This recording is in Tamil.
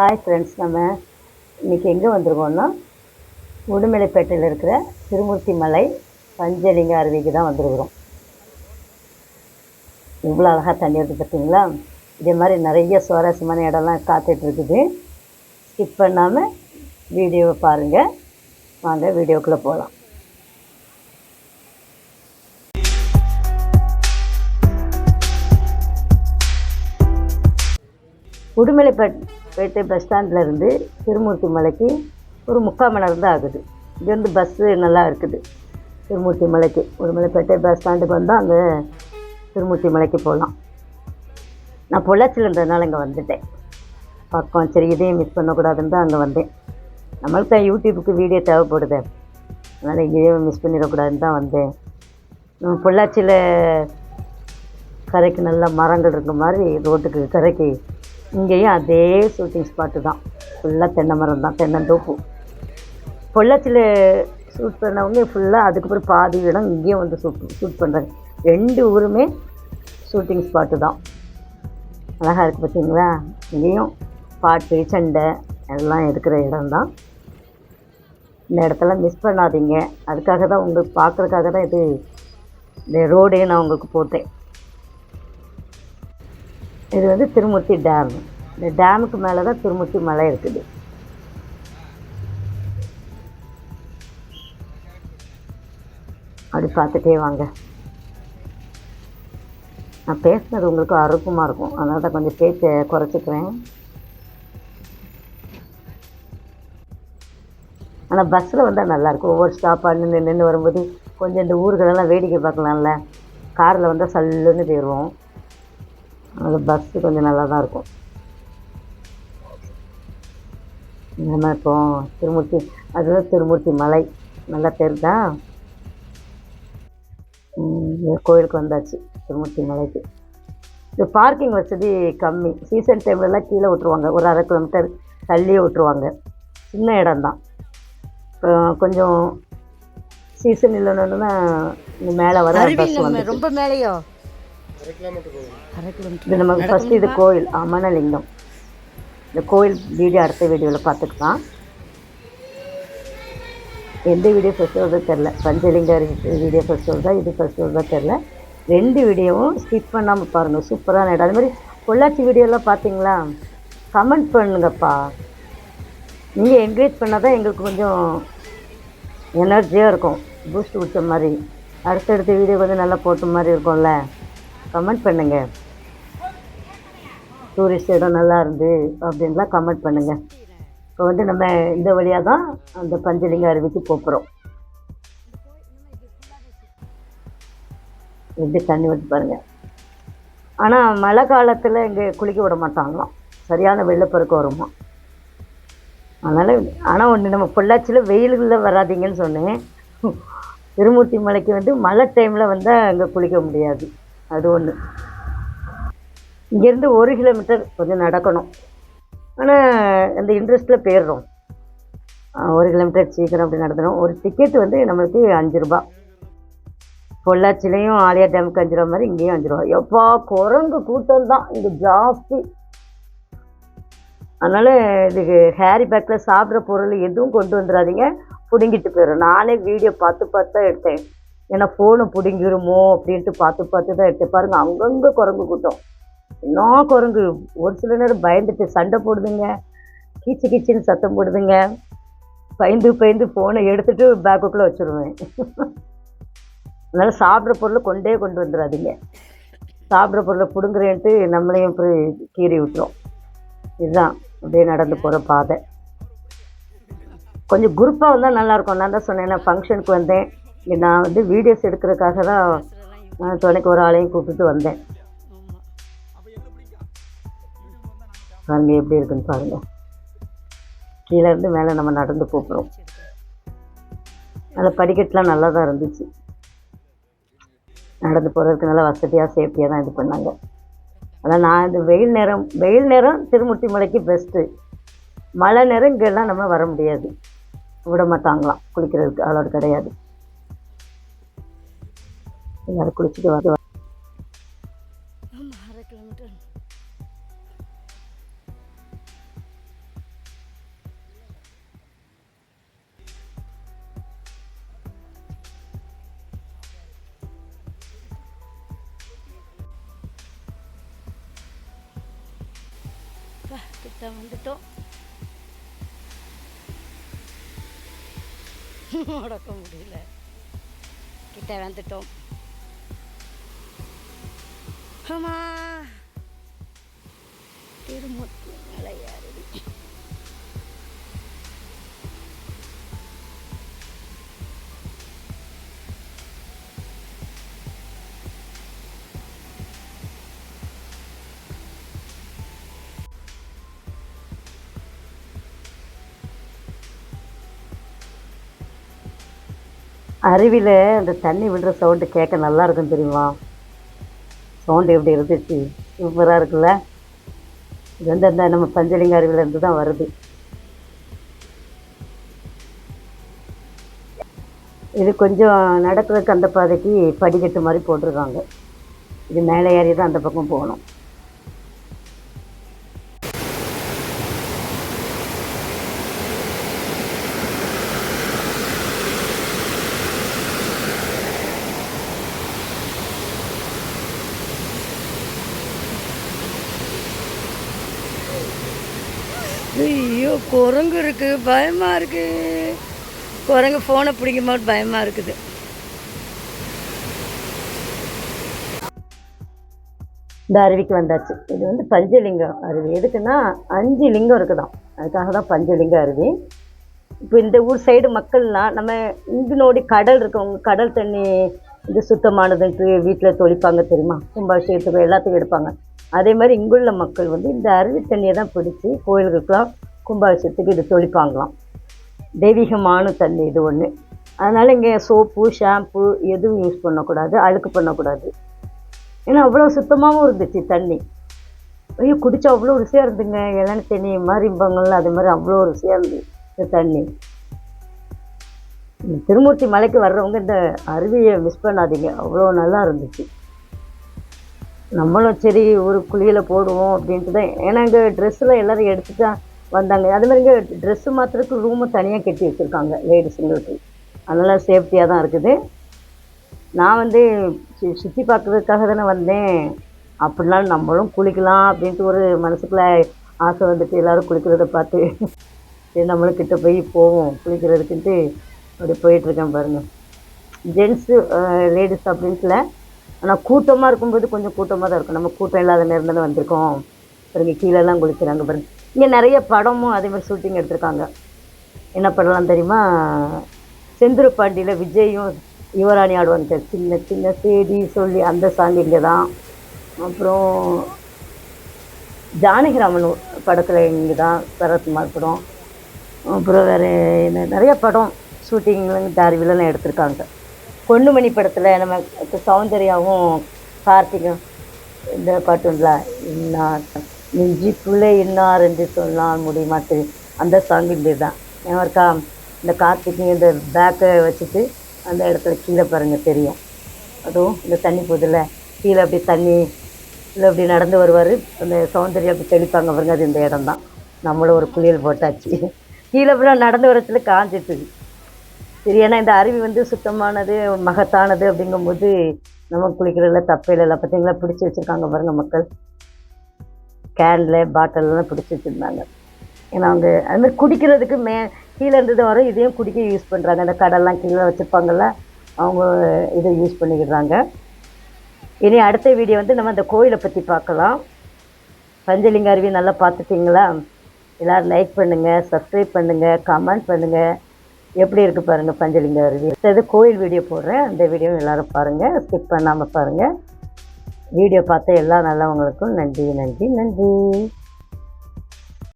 ஹாய் ஃப்ரெண்ட்ஸ் நம்ம இன்றைக்கி எங்கே வந்திருக்கோம்னா உடுமலைப்பேட்டையில் இருக்கிற திருமூர்த்தி மலை பஞ்சலிங்க அருவிக்கு தான் வந்திருக்கிறோம். இவ்வளோ அழகாக தண்ணி வருது பார்த்தீங்களா இதே மாதிரி நிறைய சுவாரஸ்யமான இடம்லாம் காத்துட்ருக்குது. ஸ்கிப் பண்ணாமல் வீடியோவை பாருங்கள் வாங்க வீடியோக்குள்ளே போகலாம் உடுமலைப்பேட்டை பேட்டை பஸ் ஸ்டாண்ட்லேருந்து திருமூர்த்தி மலைக்கு ஒரு முக்கால் மணி நேரம் தான் ஆகுது இங்கேருந்து பஸ்ஸு நல்லா இருக்குது. திருமூர்த்தி மலைக்கு. உடுமலைப்பேட்டை பஸ் ஸ்டாண்டுக்கு வந்தால் அங்கே திருமூர்த்தி மலைக்கு போகலாம் நான் பொள்ளாச்சியில் இருந்ததுனால இங்கே வந்துட்டேன். பக்கம் சரி இதையும் மிஸ் பண்ணக்கூடாதுன்னு தான் அங்கே வந்தேன். நம்மளுக்கு தான் யூடியூப்புக்கு வீடியோ தேவைப்படுது. அதனால் இங்கேயும் மிஸ் பண்ணிடக்கூடாதுன்னு தான் வந்தேன். நம்ம பொள்ளாச்சியில் கரைக்கு நல்லா மரங்கள் இருக்க மாதிரி ரோட்டுக்கு கரைக்கு இங்கேயும் அதே ஷூட்டிங் ஸ்பாட்டு தான். ஃபுல்லாக தென்னை மரம் தான் தென்னந்தோப்பு பொள்ளாச்சியில் ஷூட் பண்ணவங்க ஃபுல்லாக அதுக்கப்புறம் பாதி இடம் இங்கேயும் வந்து ஷூட் ஷூட் பண்ணுறாங்க ரெண்டு ஊருமே ஷூட்டிங் ஸ்பாட்டு தான். அழகாக இருக்குது பார்த்தீங்களா இங்கேயும் பாட்டு சண்டை எல்லாம் இருக்கிற இடம் தான். இந்த இடத்துல மிஸ் பண்ணாதீங்க. அதுக்காக தான் உங்களுக்கு பார்க்குறதுக்காக தான் இது இந்த ரோடே நான் உங்களுக்கு போட்டேன். இது வந்து திருமூர்த்தி டேம் இந்த டேமுக்கு மேலே தான் திருமூர்த்தி மலை இருக்குது. அப்படி பார்த்துட்டே வாங்க. நான் பேசுனது உங்களுக்கு அறுப்புமாக இருக்கும். அதனால தான் கொஞ்சம் பேச்சை குறைச்சிக்கிறேன். ஆனால் பஸ்ஸில் வந்தால் நல்லாயிருக்கும். ஒவ்வொரு ஸ்டாப்பாக நின்று நின்று வரும்போது கொஞ்சம் இந்த ஊர்களெல்லாம் வேடிக்கை பார்க்கலாம்ல. காரில் வந்தால் சல்லுன்னு போயிடுவோம் அது பஸ்ஸு கொஞ்சம் நல்லா தான் இருக்கும். நம்ம இப்போ திருமூர்த்தி அதுதான் திருமூர்த்தி மலை. நல்லா ம், இந்த கோயிலுக்கு வந்தாச்சு திருமூர்த்தி மலைக்கு. இந்த பார்க்கிங் வசதி கம்மி. சீசன் டைம்லலாம் கீழே விட்ருவாங்க ஒரு அரை கிலோமீட்டர் தள்ளியே விட்ருவாங்க சின்ன இடம்தான். கொஞ்சம் சீசன் இல்லைன்னா மேலே வர ரொம்ப மேலேயோ? இது நமக்கு ஃபஸ்ட்டு இது கோயில் அமனலிங்கம் இந்த கோயில் வீடியோ அடுத்த வீடியோவில் பார்த்துக்கலாம். எந்த வீடியோ ஃபஸ்ட்டு வருதோ தெரில பஞ்சலிங்க வீடியோ ஃபஸ்ட்டு வருதா இது ஃபஸ்ட்டு வருதா தெரில ரெண்டு வீடியோவும் ஸ்கிப் பண்ணாமல் பாருங்கள் சூப்பரான இடம். அது மாதிரி பொள்ளாச்சி வீடியோலாம் பார்த்தீங்களா கமெண்ட் பண்ணுங்கப்பா. நீங்கள் என்கரேஜ் பண்ணால் தான் எங்களுக்கு கொஞ்சம் எனர்ஜியாக இருக்கும். பூஸ்ட் கொடுத்த மாதிரி. அடுத்தடுத்த வீடியோ கொஞ்சம் நல்லா போட்ட மாதிரி இருக்கும்ல. கமெண்ட் பண்ணுங்க. டூரிஸ்ட் இடம் நல்லா இருந்து அப்படின்லாம் கமெண்ட் பண்ணுங்க. இப்போ வந்து நம்ம இந்த வழியாக தான் அந்த பஞ்சலிங்க அருவிக்கு போகிறோம் எப்படி தண்ணி வந்து பாருங்க. ஆனால் மழை காலத்தில் இங்கே குளிக்க விட மாட்டாங்களாம். சரியான வெள்ளப்பெருக்கு வருமா? அதனால் ஆனால் ஒன்று நம்ம பொள்ளாச்சியில் வெயிலில் வராதீங்கன்னு சொன்னேன். திருமூர்த்தி மலைக்கு வந்து மழை டைமில் வந்தால் அங்கே குளிக்க முடியாது. அது ஒன்று இங்கேருந்து ஒரு கிலோமீட்டர் கொஞ்சம் நடக்கணும். ஆனால் அந்த இன்ட்ரெஸ்ட்டில் போயிடுறோம். ஒரு கிலோமீட்டர் சீக்கிரம் அப்படி நடத்தணும் ஒரு டிக்கெட் வந்து நம்மளுக்கு அஞ்சு ரூபா. பொள்ளாச்சிலையும் ஆலியா டேமுக்கு அஞ்சு ரூபா மாதிரி இங்கேயும் அஞ்சு ரூபா. எப்பா குரங்கு கூட்டம் தான். இங்கே ஜாஸ்தி. அதனால் இதுக்கு ஹேரி பேக்கில் சாப்பிட்ற பொருள் எதுவும் கொண்டு வந்துடாதீங்க. பிடுங்கிட்டு போயிடும் நானே வீடியோ பார்த்து பார்த்து தான் எடுத்தேன். ஏன்னா ஃபோனு பிடுங்கிருமோ அப்படின்ட்டு பார்த்து பார்த்து தான் எடுத்து பாருங்கள் அங்கங்கே குரங்கு கூட்டம். என்ன குரங்கு? ஒரு சில நேரம் பயந்துட்டு சண்டை போடுதுங்க. கீச்சு கீச்சுன்னு சத்தம் போடுதுங்க. பயந்து பயந்து ஃபோனை எடுத்துட்டு பேக்குக்குள்ளே வச்சுருவேன். அதனால் சாப்பிட்ற பொருளை கொண்டே கொண்டு வந்துடாதீங்க. சாப்பிட்ற பொருளை பிடுங்குறேன்ட்டு நம்மளையும் போய் கீறி விட்டுரும். இதுதான் அப்படியே நடந்து போகிற பாதை. கொஞ்சம் குரூப்பாக வந்தால் நல்லாயிருக்கும் நான் தான் சொன்னேன் ஃபங்க்ஷனுக்கு வந்தேன். நான் வந்து வீடியோஸ் எடுக்கிறதுக்காக தான் துணைக்கு ஒரு ஆளையும் கூப்பிட்டு வந்தேன். பாருங்க எப்படி இருக்குன்னு பாருங்க. கீழே இருந்து மேலே நம்ம நடந்து போகிறோம் அதில் படிக்கட்டுலாம் நல்லா தான் இருந்துச்சு. நடந்து போகிறதுக்கு நல்லா வசதியாக சேஃப்டியாக தான் இது பண்ணாங்க. அதான் நான் இந்த வெயில் நேரம் வெயில் நேரம் திருமுட்டி மலைக்கு பெஸ்ட்டு மழை நேரம் இங்கெல்லாம் நம்ம வர முடியாது. விட மாட்டாங்களாம். குளிக்கிறதுக்கு அவ்வளோ கிடையாது. எல்லாரும் குளிச்சுட்டு வர அரை கிலோமீட்டர் கிட்ட வந்துட்டோம். முடக்க முடியல. கிட்ட வந்துட்டோம். ஆமா திருமூர்த்தி மலையாறுடி அருவியில் அந்த தண்ணி விழுற சவுண்டு கேட்க நல்லா இருக்கும் தெரியுமா? சவுண்டு எப்படி இருந்துச்சு? சூப்பராக இருக்குல்ல? இது வந்து அந்த நம்ம பஞ்சலிங்க அருவிலேருந்து தான் வருது. இது கொஞ்சம் நடக்கிறதுக்கு அந்த பாதைக்கு படிக்கட்டு மாதிரி போட்டிருக்காங்க. இது மேலே ஏறி தான் அந்த பக்கம் போகணும். ஐயோ குரங்கு இருக்குது பயமாக இருக்குது குரங்கு ஃபோனை பிடிக்கும் போது இருக்குது. இந்த அருவிக்கு வந்தாச்சு. இது வந்து பஞ்சலிங்கம் அருவி. எதுக்குன்னா அஞ்சு லிங்கம் இருக்குதான் அதுக்காக தான் பஞ்சலிங்க அருவி. இப்போ இந்த ஊர் சைடு மக்கள்லாம் நம்ம இங்கு நோடி கடல் இருக்கவங்க கடல் தண்ணி இது சுத்தமானதுன்ட்டு வீட்டில் தொளிப்பாங்க தெரியுமா? கும்பாபிஷேகத்துக்கு எல்லாத்துக்கும் எடுப்பாங்க. அதே மாதிரி இங்குள்ள மக்கள் வந்து இந்த அருவி தண்ணியை தான் பிடிச்சி கோயில்களுக்கெல்லாம் கும்பாபிஷத்துக்கு இது தொளிப்பாங்களாம். தெய்வீகமான தண்ணி இது ஒன்று அதனால் இங்கே சோப்பு ஷாம்பு எதுவும் யூஸ் பண்ணக்கூடாது அழுக்கு பண்ணக்கூடாது. ஏன்னா அவ்வளோ சுத்தமாகவும் இருந்துச்சு தண்ணி. ஐயோ குடித்தா அவ்வளோ ருசியாக இருந்துங்க. இளநீ தண்ணி மாறிம்பாங்கள்ல அது மாதிரி அவ்வளோ ருசியாக இருந்துச்சு இந்த தண்ணி. இந்த திருமூர்த்தி மலைக்கு வர்றவங்க இந்த அருவியை மிஸ் பண்ணாதீங்க. அவ்வளோ நல்லா இருந்துச்சு. நம்மளும் சரி ஒரு குழியில் போடுவோம் அப்படின்ட்டு தான் ஏன்னா இங்கே ட்ரெஸ்ஸில் எல்லோரும் எடுத்துட்டா வந்தாங்க. அது மாதிரி இங்கே ட்ரெஸ்ஸு மாத்திரத்துக்கு ரூமு தனியாக கட்டி வச்சுருக்காங்க லேடிஸுங்களுக்கு அதனால் சேஃப்டியாக தான் இருக்குது. நான் வந்து சு- சுற்றி பார்க்குறதுக்காக தானே வந்தேன். அப்படினாலும் நம்மளும் குளிக்கலாம் அப்படின்ட்டு ஒரு மனசுக்குள்ள ஆசை வந்துட்டு எல்லாரும் குளிக்கிறத பார்த்து சரி நம்மளும் கிட்டே போய் போவோம் குளிக்கிறதுக்குன்ட்டு அப்படி போயிட்டுருக்கேன் பாருங்கள் ஜென்ஸு லேடிஸ் அப்படின்ட்டுல ஆனால் கூட்டமாக இருக்கும்போது கொஞ்சம் கூட்டமாக தான் இருக்கும். நம்ம கூட்டம் இல்லாத நேரம் தானே வந்திருக்கோம். பாருங்கள் கீழெல்லாம் குளிக்கிறாங்க பாருங்கள் இங்கே நிறைய படமும் அதே மாதிரி ஷூட்டிங் எடுத்திருக்காங்க. என்ன படம்லாம் தெரியுமா? செந்துருப்பாண்டியில் விஜயும் யுவராணி ஆடுவாங்க சின்ன சின்ன சேதி சொல்லி அந்த சாங் இங்கே தான் அப்புறம் ஜானகிராமன் படத்தில் இங்கே தான் சரத்குமார் படம். அப்புறம் வேறு என்ன நிறைய படம் ஷூட்டிங்லாம் தாரிவிலாம் எடுத்திருக்காங்க. பொண்ணுமணி படத்தில் நம்ம சௌந்தர்யாவும் கார்த்திகும் இந்த பாட்டுங்களா என்ன நெஞ்சிக்குள்ளே இன்னார் என்று சொன்னால் முடியுமா தெரியும் அந்த சாங் தான் ஞாபகம் இந்த கார்த்திக்கும் இந்த பேக்கை வச்சுட்டு அந்த இடத்துல கீழே பாருங்கள் தெரியும். அதுவும் இந்த தண்ணி போதில் கீழே அப்படி தண்ணி இல்லை அப்படி நடந்து வருவார். அந்த சௌந்தர்யம் அப்படி தெளிப்பாங்க பாருங்க அது இந்த இடம் தான் நம்மளும் ஒரு குளியல் போட்டாச்சு. கீழே ஃபுல்லாக நடந்து வரத்துல காஞ்சிட்டு சரி ஏன்னா இந்த அருவி வந்து சுத்தமானது மகத்தானது அப்படிங்கும்போது நம்ம குளிக்கிறதுல தப்பே இல்லை பார்த்தீங்களா பிடிச்சி வச்சுருக்காங்க பாருங்கள் மக்கள். கேனில் பாட்டிலெலாம் பிடிச்சி வச்சுருந்தாங்க ஏன்னா அவங்க அதுமாதிரி குடிக்கிறதுக்கு மே கீழே இருந்தது வரும் இதையும் குடிக்க யூஸ் பண்ணுறாங்க அந்த கடல்லாம் கீழே வச்சுருப்பாங்கல்ல அவங்க இதை யூஸ் பண்ணிக்கிறாங்க இனி அடுத்த வீடியோ வந்து நம்ம அந்த கோயிலை பற்றி பார்க்கலாம். பஞ்சலிங்க அருவி நல்லா பார்த்துட்டிங்களா? எல்லோரும் லைக் பண்ணுங்கள் சப்ஸ்கிரைப் பண்ணுங்கள் கமெண்ட் பண்ணுங்கள் எப்படி இருக்குது பாருங்கள் பஞ்சலிங்க அருவி. அடுத்தது கோயில் வீடியோ போடுறேன். அந்த வீடியோ எல்லோரும் பாருங்கள் ஸ்கிப் பண்ணாமல் பாருங்கள் வீடியோ பார்த்த எல்லா நல்லவங்களுக்கும் நன்றி நன்றி நன்றி.